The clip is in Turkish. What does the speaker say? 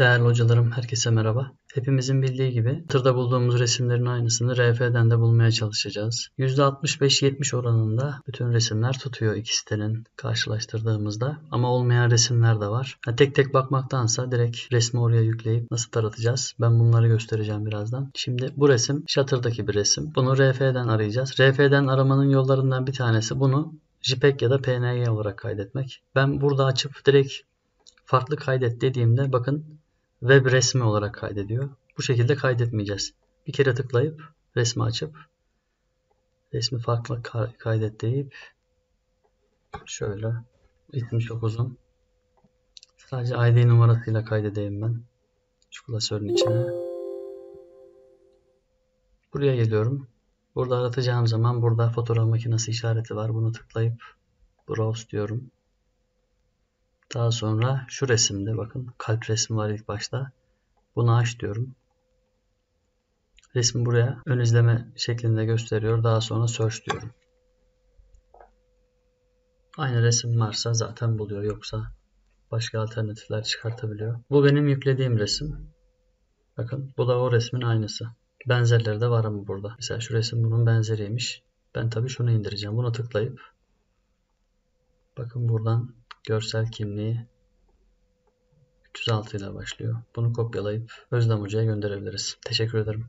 Değerli hocalarım, herkese merhaba. Hepimizin bildiği gibi Twitter'da bulduğumuz resimlerin aynısını RF'den de bulmaya çalışacağız. %65-70 oranında bütün resimler tutuyor iki sitenin karşılaştırdığımızda. Ama olmayan resimler de var. Ha, tek tek bakmaktansa direkt resmi oraya yükleyip nasıl taratacağız? Ben bunları göstereceğim birazdan. Şimdi bu resim Shutter'daki bir resim. Bunu RF'den arayacağız. RF'den aramanın yollarından bir tanesi bunu JPEG ya da PNG olarak kaydetmek. Ben burada açıp direkt farklı kaydet dediğimde bakın web resmi olarak kaydediyor. Bu şekilde kaydetmeyeceğiz. Bir kere tıklayıp resmi açıp resmi farklı kaydet deyip şöyle 79'un sadece ID numarasıyla kaydedeyim ben. Şu klasörün içine. Buraya geliyorum. Burada aratacağım zaman burada fotoğraf makinesi işareti var. Bunu tıklayıp browse diyorum. Daha sonra şu resimde bakın kalp resmi var ilk başta. Bunu aç diyorum. Resmi buraya ön izleme şeklinde gösteriyor. Daha sonra search diyorum. Aynı resim varsa zaten buluyor. Yoksa başka alternatifler çıkartabiliyor. Bu benim yüklediğim resim. Bakın bu da o resmin aynısı. Benzerleri de var ama burada. Mesela şu resim bunun benzeriymiş. Ben tabii şunu indireceğim. Buna tıklayıp bakın buradan görsel kimliği 306 ile başlıyor. Bunu kopyalayıp Özlem Hoca'ya gönderebiliriz. Teşekkür ederim.